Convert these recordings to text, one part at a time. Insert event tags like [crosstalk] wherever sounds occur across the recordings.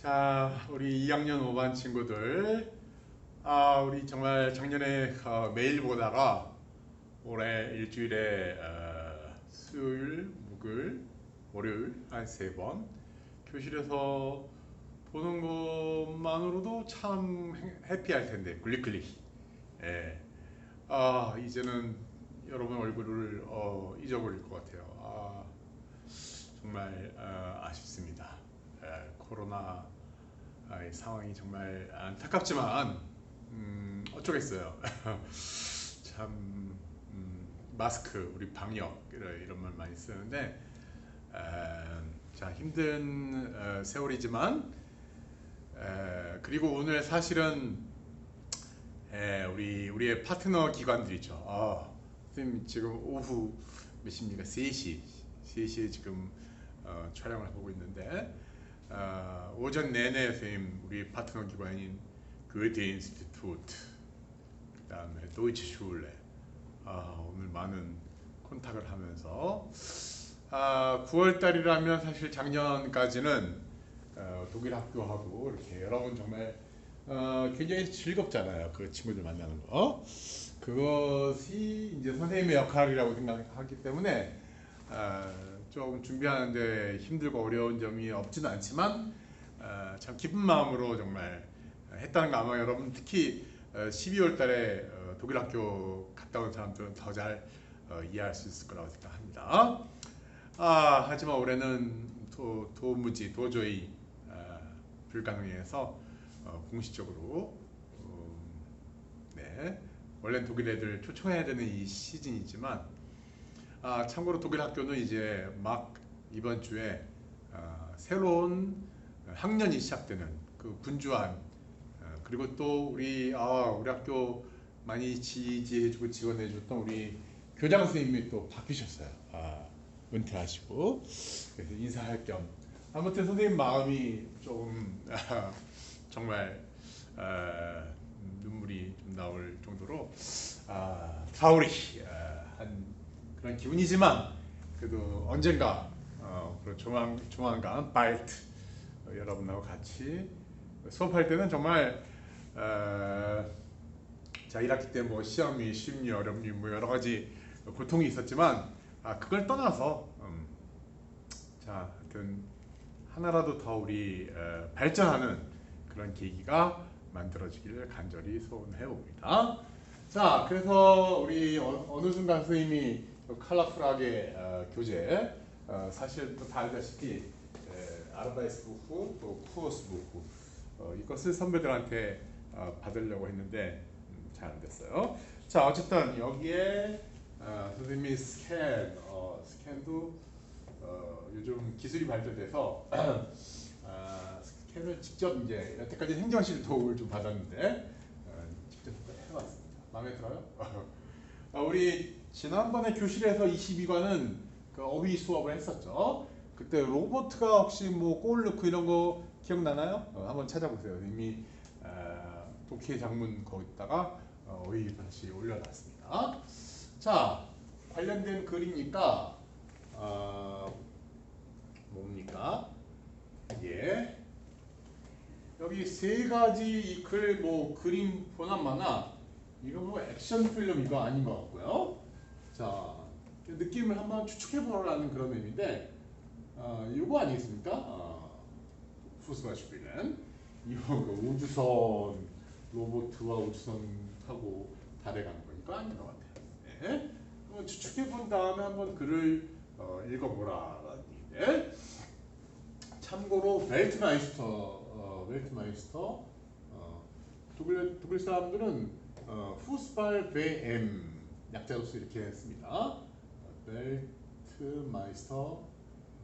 자, 우리 2학년 5반 친구들, 아, 우리 정말 작년에 어, 매일 보다가 올해 일주일에 어, 수요일, 목요일, 월요일 한 세 번 교실에서 보는 것만으로도 참 해- 해피할 텐데 글리글리. 예. 아, 이제는 여러분 얼굴을 어, 잊어버릴 것 같아요. 아, 정말 어, 아쉽습니다. 에, 코로나 상황이 정말 안타깝지만 음, 어쩌겠어요. [laughs] 참 음, 마스크 우리 방역 이런, 말 많이 쓰는데 에, 자 힘든 어, 세월이지만 에, 그리고 오늘 사실은 에, 우리 우리의 파트너 기관들이죠. 아, 선생님 지금 오후 몇 시입니까? 3시 3시에 지금 어, 촬영을 하고 있는데 어, 오전 내내 선생님 우리 파트너 기관인 그테 인스티튜트 그 다음에 도이치 슐레 아, 오늘 많은 콘탁을 하면서 아, 9월 달이라면 사실 작년까지는 어, 독일 학교하고 이렇게 여러분 정말 어, 굉장히 즐겁잖아요. 그 친구들 만나는 거. 그것이 이제 선생님의 역할이라고 생각하기 때문에 어, 좀 준비하는데 힘들고 어려운 점이 없지는 않지만 어, 참 기쁜 마음으로 정말 했다는 거 아마 여러분 특히 어, 12월 달에 어, 독일 학교 갔다 온 사람들은 더잘 어, 이해할 수 있을 거라고 생각합니다. 아, 하지만 올해는 도, 도무지 도저히 아, 불가능해서 어, 공식적으로 음, 네 원래 독일 애들 초청해야 되는 이 시즌이지만 아, 참고로 독일 학교는 이제 막 이번 주에 아, 새로운 학년이 시작되는 그 분주한 어, 그리고 또 우리 아, 우리 학교 많이 지지해주고 지원해줬던 우리 교장 선생님이 또 바뀌셨어요. 아, 은퇴하시고 그래서 인사할 겸 아무튼 선생님 마음이 조금 아, 정말 아, 눈물이 좀 나올 정도로 아, 가오리 아, 한 그런 기분이지만 그래도 언젠가 어, 그런 조만 조만간 바이트 어, 여러분하고 같이 수업할 때는 정말 어, 자 1학기 때 뭐 시험이 심리 어렵니 뭐 여러 가지 고통이 있었지만 아 그걸 떠나서 음, 자 하여튼 하나라도 더 우리 어, 발전하는 그런 계기가 만들어지기를 간절히 소원해 봅니다. 자 그래서 우리 어, 느 순간 선생님이 컬러풀하게 어, 교재 어, 사실 또다 알다시피 아르바이스 부후 또 쿠어스 부후 어, 이것을 선배들한테 어, 받으려고 했는데 음, 잘안 됐어요. 자 어쨌든 여기에 어, 선생님이 스캔 어, 스캔도 어, 요즘 기술이 발전돼서 [clears throat] 아, 스캔을 직접 이제 여태까지 행정실 도움을 좀 받았는데 어, 직접 해봤습니다. 마음에 들어요? [laughs] 어, 우리 지난번에 교실에서 22과는 그 어휘 수업을 했었죠. 그때 로보트가 혹시 뭐 골 넣고 이런 거 기억나나요? 어, 한번 찾아보세요. 이미 아, 독해 장문 거기다가 어, 어휘 다시 올려놨습니다. 자 관련된 글이니까 어, 뭡니까? 예. 여기 세 가지 이 글 뭐 그림 보나마나 이거 뭐 액션 필름 이거 아닌 것 같고요. 자 느낌을 한번 추측해 보라는 그런 의미인데 어, 이거 아니겠습니까? 어, 푸스바시피는 이거 그 우주선 로보트와 우주선 타고 달에 가는 거니까 아닌 것 같아요. 네. 한번 추측해 본 다음에 한번 글을 어, 읽어보라라는 얘기인데 참고로 벨트마이스터 어, 벨트마이스터 어, 독일 독일 사람들은 어, 후스발 베엠 약자로서 이렇게 했습니다. 어, 벨트 마이스터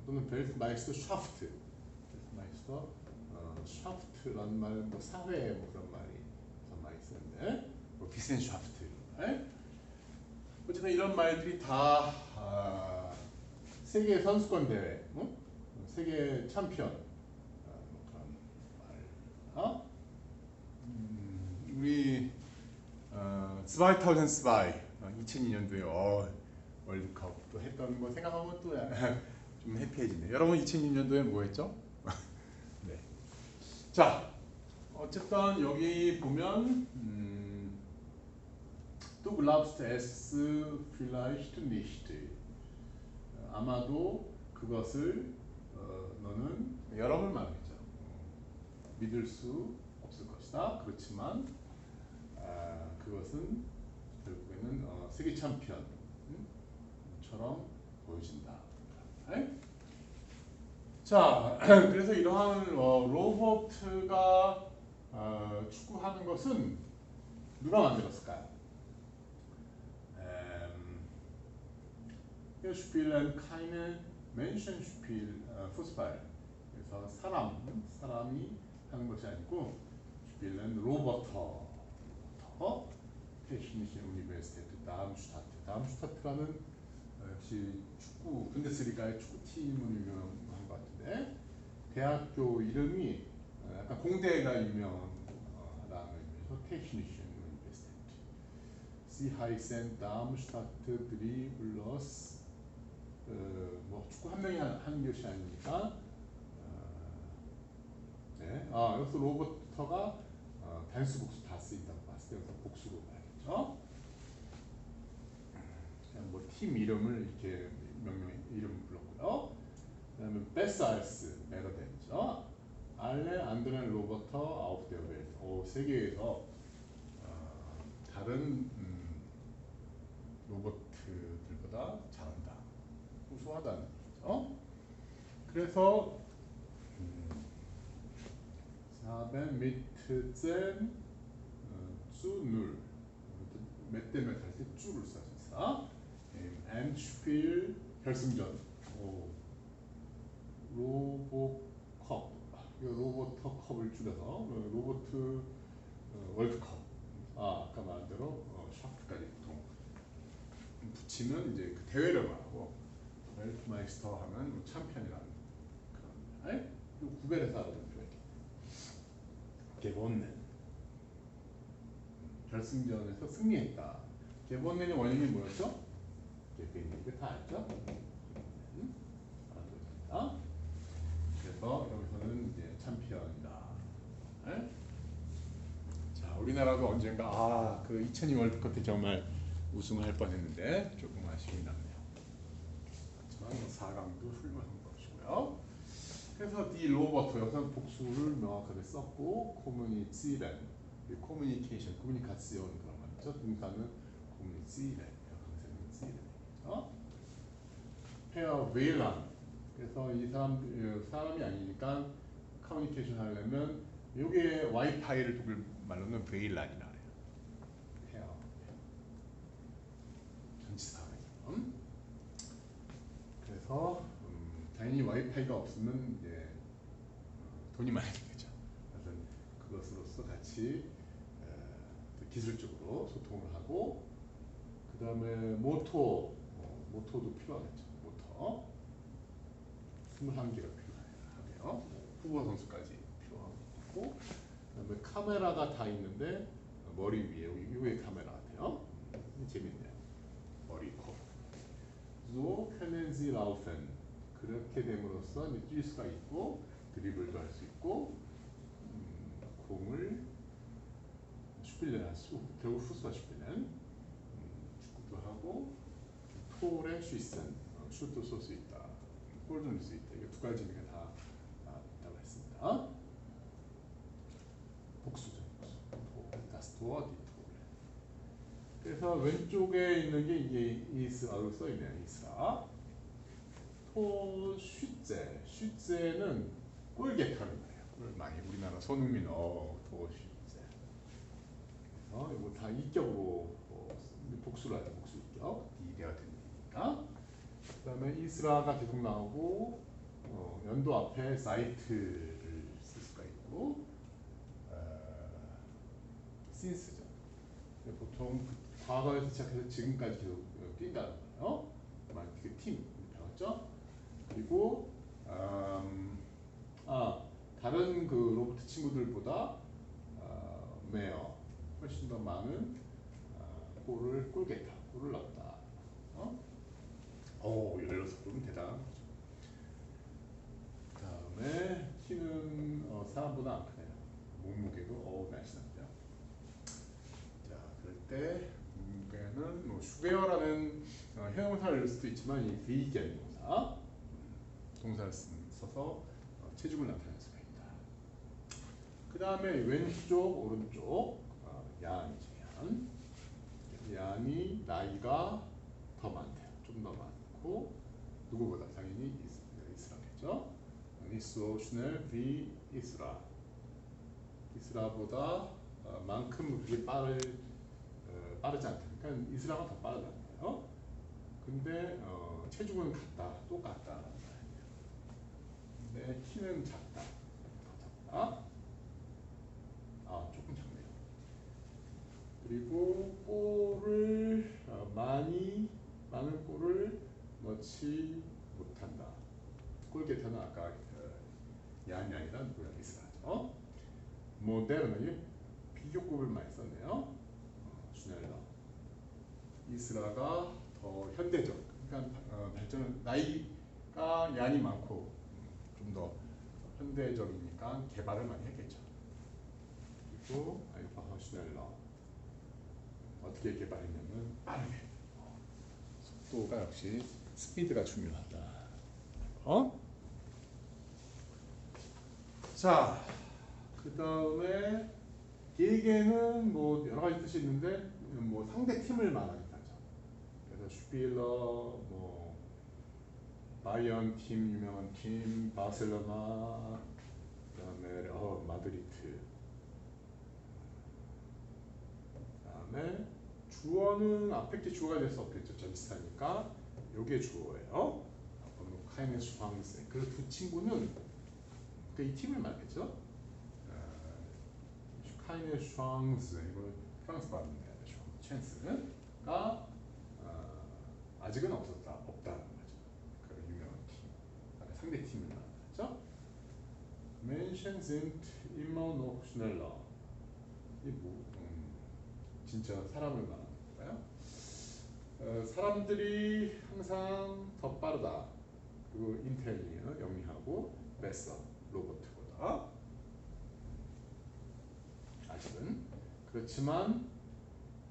또는 벨트 마이스터 샤프트 벨트 마이스터 어, 샤프트라는 말은 뭐 사회 뭐 그런 말이 참 많이 쓰는데 뭐 비센 샤프트 말 어쨌든 이런 말들이 다 아, 세계 선수권 대회, 응? 세계 챔피언 아, 뭐 그런 말. 어? 음, 우리 어, 스바이 타우젠 스바이 2002년도에 어, 월드컵 또 했던 거 생각하면 또 좀 해피해지네. 여러분 2002년도에 뭐 했죠? [laughs] 네. 자, 어쨌든 여기 보면 음, Du glaubst es vielleicht 아마도 그것을 어, 너는 여러 번 말했죠. 어, 믿을 수 없을 것이다. 그렇지만 아, 그것은 결국에는 어, 세계 챔피언처럼 보여진다. 네? 자, [clears throat] 그래서 이러한 어, 로버트가 어, 축구하는 것은 누가 만들었을까요? Ähm, hier spielen keine Menschen spiel 어. 그래서 사람, 사람이 하는 것이 아니고 spielen 로버터. 로버터. 테크니시 우니베르시테트 다음슈타트. 다음슈타트라는 어, 역시 축구 분데스리가의 축구팀으로 유명한 것 같은데 대학교 이름이 어, 약간 공대가 유명하다는 의미에서. Sie heißen Darmstadt Dribblers 어, 뭐 축구 한 명이 한- 것이 아니니까 어, 네. 아 여기서 로버터가 어, 단수 복수 다 쓰인다고 봤을 때 여기서 복수로 봐야 그냥 뭐팀 이름을 이렇게 명령 이름 불렀고요. 그다음에 베스알스 베러덴죠. 알레 안드레 로버터 아웃데어벨. 오 세계에서 어, 다른 음, 로버트들보다 잘한다. 우수하다는 얘기죠. 그래서 음, 사벤 미트 젠 쭈눌 몇 대 몇 할때 쭈를 써서 엠슈필 결승전. 오. 로보컵. 로버터 컵을 줄여서 어, 로버트 어, 월드컵. 아 아까 말한 대로 어, 샤프까지 보통 붙이면 이제 그 대회를 말하고 웰트마이스터 하면 뭐 챔피언이라는 그런 말. 구별해서 알아두면 좋아요 개본넨 결승전에서 승리했다 개본넨의 원인이 뭐였죠? 이거 다 알죠? 음? 알아두겠습니다 그래서 여기서는 이제 챔피언이다 네? 자 우리나라도 언젠가 아 그 2002 월드컵 때 정말 우승할 뻔했는데 조금 아쉬움이 남네요. 하지만 뭐 4강도 훌륭한 것이고요. 그래서 디 로버트 여기서 복수를 명확하게 썼고 코뮤니티렌 커뮤니케이션 커뮤니카시온 그런 말이죠. 동사는 커뮤니티렌 강세는 페어 웨일란 그래서 이 사람 어, 사람이 아니니까 커뮤니케이션 하려면 요게 와이파이를 독일 말로는 웨일란이라 그래요. 페어 전치사가 음? 그래서 음, 당연히 와이파이가 없으면 이제 어, 돈이 많이. 그래서 그것으로서 같이 에, 기술적으로 소통을 하고 그 다음에 모토 어, 모토도 필요하겠죠. 모터 21개가 필요하고요. 후보 선수까지 필요하고 그 다음에 카메라가 다 있는데 머리 위에 위에 카메라 같아요. 음, 재밌네요. 머리 코. So können Sie laufen. 그렇게 됨으로써 뛸 수가 있고 드리블도 할 수 있고 음, 공을 슈필레 할수 결국 후스가 슈필렌 음, 축구도 하고 토레 슈이슨 어, 슛도 쏠 수 있다. 골도 넣을 수 있다. 이게 두 가지 의미가 다 나왔다고 했습니다. 복수죠. 복수. 다스토어 디토레 그래서 왼쪽에 있는 게 이게 이스라로 써 있네요 이스라. 토 슈제. 슈제는 꼴개타는 거예요. 그걸 많이 우리나라 손흥민 어토 슈제 그래서 이거 다 이격으로 어, 복수를 하죠. 복수 이격. 이대가 되니까 그 다음에 이스라가 계속 나오고 어, 연도 앞에 사이트를 쓸 수가 있고 어, 신스죠. 보통 그 과거에서 시작해서 지금까지 계속 어, 뛴다는 거예요. 만약 그팀. 배웠죠? 그리고 음, 아 다른 그 로봇 친구들보다 어, 메어 훨씬 더 많은 어, 골을 골겠다 골을 넣었다 어? 오 16골은 대단한 거죠 그 다음에 키는 어, 사람보다 안 크네요 몸무게도 어우 날씬하죠. 자, 그럴 때 몸무게는 뭐 슈베어라는 어, 형용사를 넣을 수도 있지만 이 비견 동사 음, 동사를 쓴- 써서 어, 체중을 나타낼 수가 있다. 그 다음에 왼쪽 오른쪽 어, 양이죠 양. 양이 나이가 더 많대요. 좀 더 많고 누구보다 당연히 이스- 이스라겠죠. 니스오 슈넬 비 이스라. 이스라보다 어, 만큼 그렇게 빠를 어, 빠르지 않다. 그러니까 이스라가 더 빠르다는 거예요. 근데 어, 체중은 같다, 말이에요. 근데 키는 작다, 더 작다. 아 조금 작네요. 그리고 골을 어, 많이 많은 골을 넣지 못한다. 골게터는 아까 그 양이 아니라 누구야 이스라죠. 모데르는 비교급을 많이 썼네요. 어, 슈넬러. 이스라가 더 현대적. 그러니까 어, 발전 나이가 양이 많고 좀 더 현대적이니까 개발을 많이 했겠죠. 그리고 알파하 슈넬러 어떻게 개발했냐면 빠르게 어, 속도가 역시 스피드가 중요하다. 어? 자, 그 다음에 길게는 뭐 여러 가지 뜻이 있는데 뭐 상대 팀을 말하니까죠. 그래서 슈필러, 뭐 바이언 팀 유명한 팀, 바르셀로나, 그다음에 어 마드리드. 그다음에 주어는 아펙트 주어가 될 수 없겠죠. 좀 비슷하니까 요게 주어예요. 뭐 카이네 슈팡스. 그두 친구는 그이 팀을 말겠죠. 어, 카이네 슈팡스 이거 프랑스 발음이에요. 챈스가 어, 아직은 없었다, 없다는 거죠. 그 유명한 팀, 상대 팀을 말하죠. Menschen sind immer noch schneller. 이 뭐 음, 진짜 사람을 말하는 건가요? 어, 사람들이 항상 더 빠르다. 그리고 인텔리어 영리하고 besser 로봇보다 아직은 그렇지만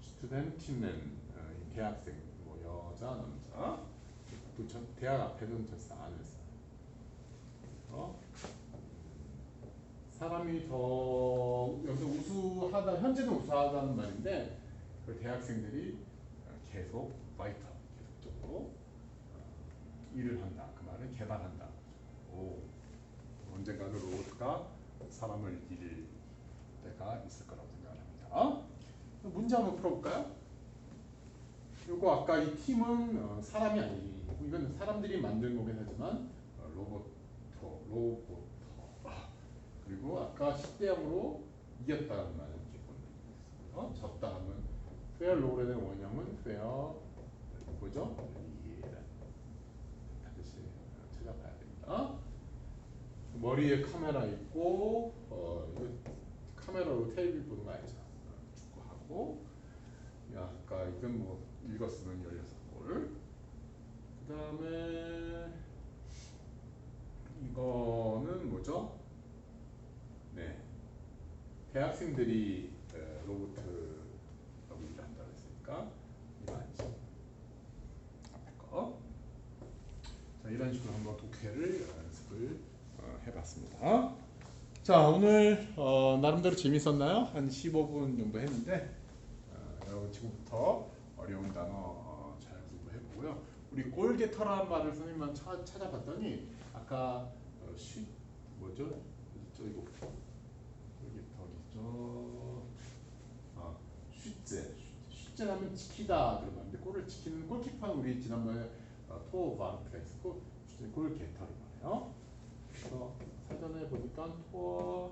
스튜던티는 어, 이 대학생 뭐 여자 남자 또 전- 대학 앞에는 전사 안을 써요. 어? 사람이 더 여기서 우수하다 현재는 우수하다는 말인데 그 대학생들이 계속 파이터 계속적으로 어, 일을 한다 그 말은 개발한다 오 언젠가는 로봇가 사람을 이길 때가 있을 거라고 생각합니다. 문제 한번 풀어볼까요? 요거 아까 이 팀은 어, 사람이 아니고 이건 사람들이 만든 거긴 하지만 어, 로봇터 로봇터 아, 그리고 아까 10대 0으로 이겼다는 말은 기본 어? 졌다 하면 fair low의 원형은 fair 뭐죠? 이란 다시 찾아봐야 됩니다. 머리에 카메라 있고 어 카메라로 테이블 보는 거 알죠? 어, 축구하고 야, 아까 이건 뭐 읽었으면 16골 그 다음에 이거는 뭐죠? 네 대학생들이 에, 로봇하고 일을 한다고 했으니까 이거 아니죠 앞에 거 자, 이런 식으로 한번 독해를 연습을 어, 해봤습니다. 자, 오늘 어, 나름대로 재밌었나요? 한 15분 정도 했는데 어, 여러분 지금부터 어려운 단어 어, 잘 공부해보고요. 우리 골게터라는 말을 선생님만 차, 찾아봤더니 아까 어, 쉬 뭐죠? 저 이거 골게터이죠. 아, 슈제 슈제라면 지키다 그런 말인데 골을 지키는 골키퍼는 우리 지난번에 어, 토 바르프레스고 골게터를 말해요. 그래서 사전에 보니까 토어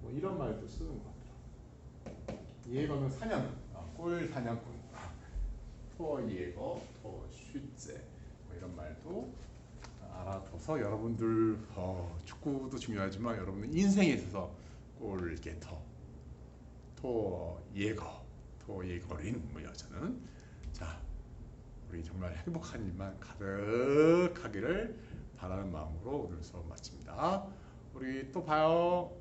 뭐 이런 말도 쓰는 것 같더라. 예거는 사냥, 아, 골 사냥꾼. 아, 토어 예거, 토어 슈제 뭐 이런 말도 알아둬서 여러분들 어, 축구도 중요하지만 여러분들 인생에 있어서 골게터, 토어 예거, 토어 예거린 뭐 여자는 자 우리 정말 행복한 일만 가득하기를 바라는 마음으로 오늘 수업 마칩니다. 우리 또 봐요.